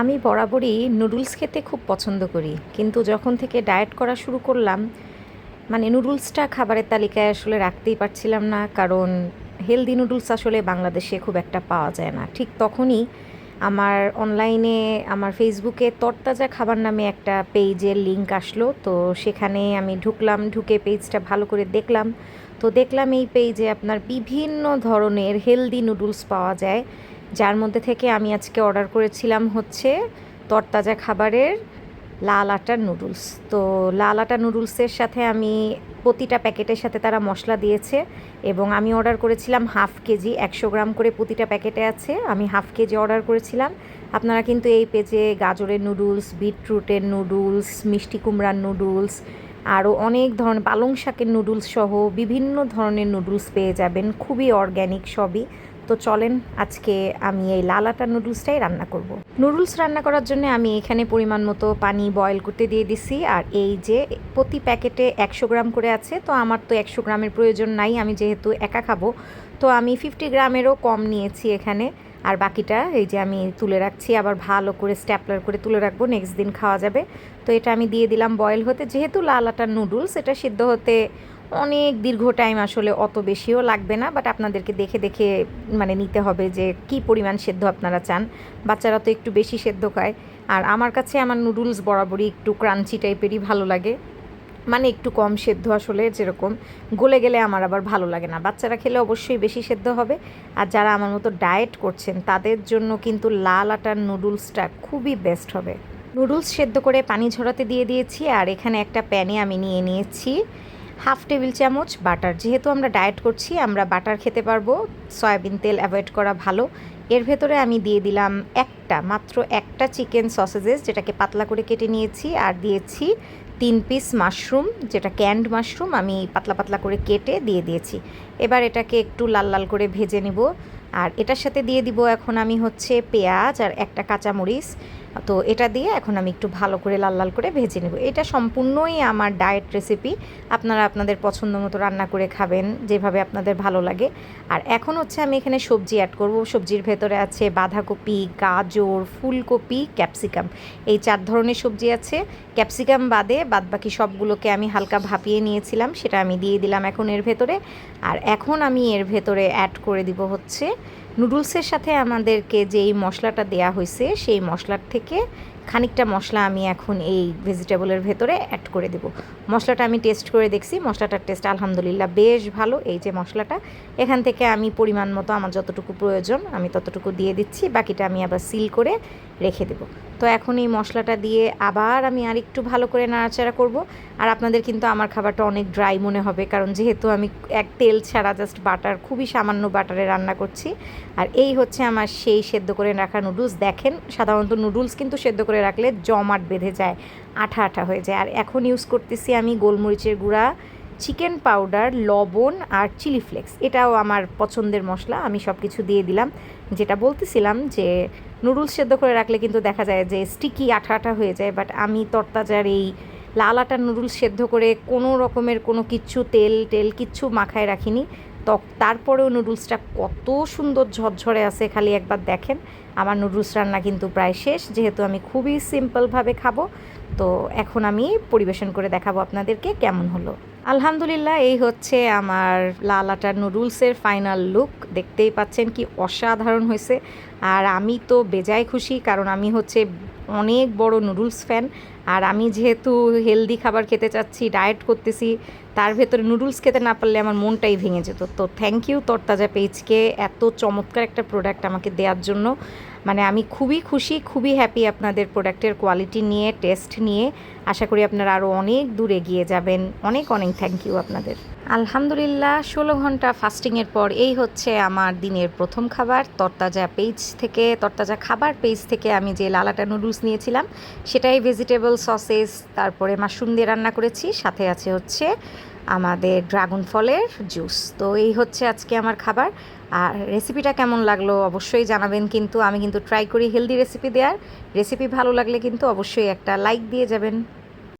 আমি বরাবরই নুডলস খেতে খুব পছন্দ করি। কিন্তু যখন থেকে ডায়েট করা শুরু করলাম মানে নুডলসটা খাবারের তালিকায় আসলে রাখতেই পারছিলাম না, কারণ হেলদি নুডলস আসলে বাংলাদেশে খুব একটা পাওয়া যায় না। ঠিক তখনই আমার অনলাইনে, আমার ফেসবুকে তরতাজা খাবার নামে একটা পেজের লিংক আসলো। তো সেখানে আমি ঢুকলাম, ঢুকে পেজটা ভালো করে দেখলাম। তো দেখলাম এই পেজে আপনার বিভিন্ন ধরনের হেলদি নুডলস পাওয়া যায়। যার মধ্যে থেকে আমি আজকে অর্ডার করেছিলাম হচ্ছে তরতাজা খাবারের লাল আটার নুডলস। তো লাল আটা নুডলসের সাথে আমি প্রতিটা প্যাকেটের সাথে তারা মশলা দিয়েছে এবং আমি অর্ডার করেছিলাম হাফ কেজি, একশো গ্রাম করে প্রতিটা প্যাকেটে আছে, আমি হাফ কেজি অর্ডার করেছিলাম। আপনারা কিন্তু এই পেজে গাজরের নুডলস, বিটরুটের নুডলস, মিষ্টি কুমড়ার নুডলস, আরও অনেক ধরনের পালং শাকের নুডলস সহ বিভিন্ন ধরনের নুডলস পেয়ে যাবেন। খুবই অর্গ্যানিক সবই। তো চলেন আজকে আমি এই লাল আটার নুডলসটাই রান্না করব। নুডলস রান্না করার জন্য আমি এখানে পরিমাণ মতো পানি বয়েল করতে দিয়ে দিছি। আর এই যে প্রতি প্যাকেটে একশো গ্রাম করে আছে, তো আমার তো একশো গ্রামের প্রয়োজন নাই, আমি যেহেতু একা খাব। তো আমি ফিফটি গ্রামেরও কম নিয়েছি এখানে। আর বাকিটা এই যে আমি তুলে রাখছি, আবার ভালো করে স্ট্যাপলার করে তুলে রাখব নেক্সট দিন খাওয়া যাবে। তো এটা আমি দিয়ে দিলাম বয়েল হতে। যেহেতু লাল আটার নুডলস, এটা সিদ্ধ হতে অনেক দীর্ঘ টাইম আসলে অত বেশিও লাগবে না বাট আপনাদেরকে দেখে দেখে মানে নিতে হবে যে কি পরিমাণ সেদ্ধ আপনারা চান। বাচ্চারা তো একটু বেশি সেদ্ধ খায়। আর আমার কাছে আমার নুডলস বরাবরই একটু ক্রাঞ্চি টাইপেরই ভালো লাগে। মানে একটু কম সেদ্ধ আসলে যেরকম। গলে গেলে আমার আবার ভালো লাগে না। বাচ্চারা খেলে অবশ্যই বেশি সেদ্ধ হবে। আর যারা আমার মতো ডায়েট করছেন, তাদের জন্য কিন্তু লাল আটার নুডলসটা খুবই বেস্ট হবে। নুডলস সেদ্ধ করে পানি ঝরাতে দিয়ে দিয়েছি, আর এখানে একটা প্যানে আমি নিয়ে নিয়েছি। হাফ টেবিল চামচ বাটার। যেহেতু আমরা ডায়েট করছি, আমরা বাটার খেতে পারব। সয়াবিন তেল অ্যাভয়েড করা ভালো। এর ভেতরে আমি দিয়ে দিলাম একটা, মাত্র একটা চিকেন সসেজেস, যেটাকে পাতলা করে কেটে নিয়েছি। আর দিয়েছি তিন পিস মাশরুম, যেটা ক্যান্ড মাশরুম, আমি পাতলা পাতলা করে কেটে দিয়ে দিয়েছি। এবার এটাকে একটু লাল লাল করে ভেজে নিব। আর এটার সাথে দিয়ে দিব এখন আমি হচ্ছে পেঁয়াজ আর একটা কাঁচামরিচ। তো এটা দিয়ে এখন আমি একটু ভালো করে লাল লাল করে ভেজে নেব। এটা সম্পূর্ণই আমার ডায়েট রেসিপি আপনারা আপনাদের পছন্দ মতো রান্না করে খাবেন, যেভাবে আপনাদের ভালো লাগে। আর এখন হচ্ছে আমি এখানে সবজি অ্যাড করব। সবজির ভেতরে আছে বাঁধাকপি, গাজর, ফুলকপি ক্যাপসিকাম এই চার ধরনের সবজি আছে। ক্যাপসিকাম বাদে বাদবাকি সবগুলোকে আমি হালকা ভাপিয়ে নিয়েছিলাম, সেটা আমি দিয়ে দিলাম এখন এর ভেতরে। আর এখন আমি এর ভেতরে অ্যাড করে দিব হচ্ছে নুডলসের সাথে আমাদেরকে যেই মশলাটা দেয়া হয়েছে, সেই মশলার থেকে খানিকটা মশলা আমি এখন এই ভেজিটেবলের ভেতরে অ্যাড করে দেব। মশলাটা আমি টেস্ট করে দেখছি, মশলাটার টেস্ট আলহামদুলিল্লাহ বেশ ভালো। এই যে মশলাটা, এখান থেকে আমি পরিমাণ মতো আমার যতটুকু প্রয়োজন আমি ততটুকু দিয়ে দিচ্ছি। বাকিটা আমি আবার সিল করে রেখে দেব। তো এখন এই মশলাটা দিয়ে আবার আমি আর একটু ভালো করে নাড়াচাড়া করব। আর আপনাদের কিন্তু আমার খাবারটা অনেক ড্রাই মনে হবে, কারণ যেহেতু আমি এক তেল ছাড়া জাস্ট বাটার খুবই সামান্য বাটারে রান্না করছি। আর এই হচ্ছে আমার সেই সেদ্ধ করে রাখা নুডলস দেখেন, সাধারণত নুডলস কিন্তু সেদ্ধ করে রাখলে জমাট বেঁধে যায়, আঠা আঠা হয়ে যায়। আর এখন ইউজ করতেছি আমি গোলমরিচের গুঁড়া চিকেন পাউডার লবণ আর চিলি ফ্লেক্স এটাও আমার পছন্দের মশলা, আমি সব কিছু দিয়ে দিলাম। যেটা বলতেছিলাম যে নুডলস সেদ্ধ করে রাখলে কিন্তু দেখা যায় যে স্টিকি আঠা আঠা হয়ে যায় বাট আমি তরতাজার এই লাল আটার নুডলস সেদ্ধ করে কোনো রকমের কোনো কিচ্ছু তেল, টেল কিচ্ছু মাখায় রাখিনি। তো তারপরেও নুডলসটা কত সুন্দর ঝরঝরে আছে, খালি একবার দেখেন। আমার নুডলস রান্না কিন্তু প্রায় শেষ, যেহেতু আমি খুবই সিম্পলভাবে খাব। তো এখন আমি পরিবেশন করে দেখাবো আপনাদেরকে কেমন হলো। আলহামদুলিল্লাহ, এই হচ্ছে আমার লাল আটার নুডলসের ফাইনাল লুক। দেখতেই পাচ্ছেন কি অসাধারণ হয়েছে। আর আমি তো বেজায় খুশি, কারণ আমি হচ্ছে অনেক বড় নুডলস ফ্যান। আর আমি যেহেতু হেলদি খাবার খেতে চাচ্ছি ডায়েট করতেছি, তার ভেতরে নুডলস খেতে না পারলে আমার মনটাই ভেঙে যেত। তো থ্যাংক ইউ তরতাজা পেজকে এত চমৎকার একটা প্রোডাক্ট আমাকে দেওয়ার জন্য। মানে আমি খুবই খুশি, খুবই হ্যাপি আপনাদের প্রোডাক্টের কোয়ালিটি নিয়ে টেস্ট নিয়ে। আশা করি আপনারা আরও অনেক দূর এগিয়ে যাবেন। অনেক অনেক থ্যাংক ইউ আপনাদের। আলহামদুলিল্লাহ, ষোলো ঘণ্টা ফাস্টিংয়ের পর এই হচ্ছে আমার দিনের প্রথম খাবার। তরতাজা পেজ থেকে, তরতাজা খাবার পেজ থেকে আমি যে লালাটা নুডলস নিয়েছিলাম, সেটাই ভেজিটেবল সসেস তারপরে মাশরুম দিয়ে রান্না করেছি, সাথে আছে হচ্ছে আমাদের ড্রাগন ফলের জুস তো এই হচ্ছে আজকে আমার খাবার। আর রেসিপিটা কেমন লাগল অবশ্যই জানাবেন, কিন্তু আমি কিন্তু ট্রাই করি হেলদি রেসিপি দেওয়ার রেসিপি ভালো লাগলে কিন্তু অবশ্যই একটা লাইক দিয়ে যাবেন।